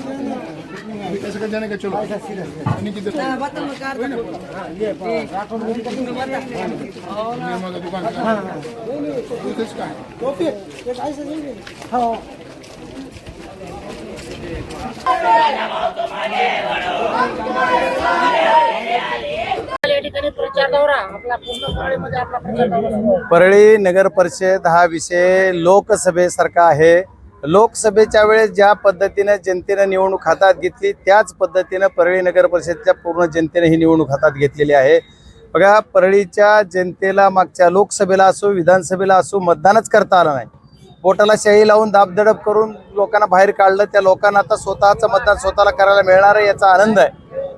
ऐसे कर जाने का चलो नहीं किधर निर्मा का दुकान का इथेच काय या ठिकाणी प्रचार दौरा आपला पूर्ण परळीमध्ये आपला प्रचार दौरा सुरू आहे. परळी नगर परिषद हा विषय लोकसभेसारखा आहे लोकसभेच्या वेळेस ज्या पद्धतीने जनतेनं निवडणूक हातात घेतली त्याच पद्धतीनं परळी नगर परिषदच्या पूर्ण जनतेने ही निवडणूक हातात घेतलेली आहे. बघा परळीच्या जनतेला मागच्या लोकसभेला असो विधानसभेला असो मतदानच करता आलं नाही. बोटाला शाही लावून दाबदडप करून लोकांना बाहेर काढलं त्या लोकांना आता स्वतःचं मतदान स्वतःला करायला मिळणार आहे याचा आनंद आहे.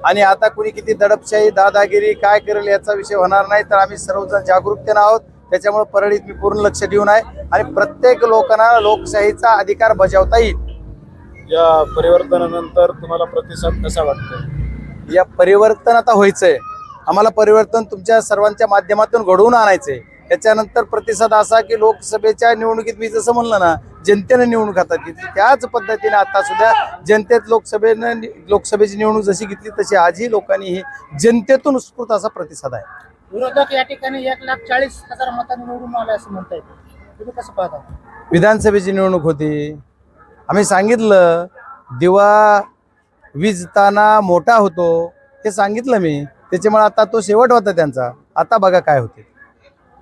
आणि आता कुणी किती दडपशाही दादागिरी काय करेल याचा विषय होणार नाही तर आम्ही सर्वजण जागरूकतेनं आहोत. त्याच्यामुळे परळीत मी पूर्ण लक्ष देऊन आहे आणि प्रत्येक लोकांना लोकशाहीचा अधिकार बजावता येईल. या परिवर्तनानंतर तुम्हाला प्रतिसाद कसा वाटतो या परिवर्तन आता व्हायचंय. आम्हाला परिवर्तन तुमच्या सर्वांच्या माध्यमातून घडवून आणायचंय. त्याच्यानंतर प्रतिसाद असा की लोकसभेच्या निवडणुकीत मी जसं म्हणलं ना जनतेनं निवडणूक हातात घेतली. त्याच पद्धतीने आता सुद्धा जनतेत लोकसभेनं लोकसभेची निवडणूक जशी घेतली तशी आजही लोकांनी ही जनतेतून उत्स्फूर्त असा प्रतिसाद आहे. विरोधक या ठिकाणी एक लाख चाळीस हजार मतांनी निवडून आले असं म्हणता येईल तुम्ही कसं पाहता? विधानसभेची निवडणूक होती. आम्ही सांगितलं दिवा विजताना मोठा होतो. हे सांगितलं मी. त्याच्यामुळे आता तो शेवट होता त्यांचा. आता बघा काय होते.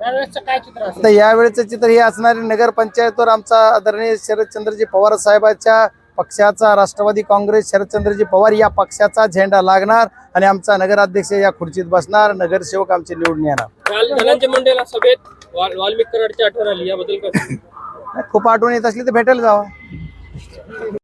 यावेळेसचं काय चित्र आता असेल यावेळेचं चित्र हे असणारे नगर पंचायतवर आमचा आदरणीय शरदचंद्रजी पवार साहेबाच्या पक्षाचा राष्ट्रवादी काँग्रेस शरदचंद्रजी पवार या पक्षाचा झेंडा लागणार आणि आमचा नगराध्यक्ष या खुर्चीत बसणार. नगरसेवक आमचे निवडून येणार. काल धनंजय मुंडेला सभेत वाल- वाल्मिक कराडची आठवण आली याबद्दल कसं खूप आठवण येत असली तर भेटायला जावा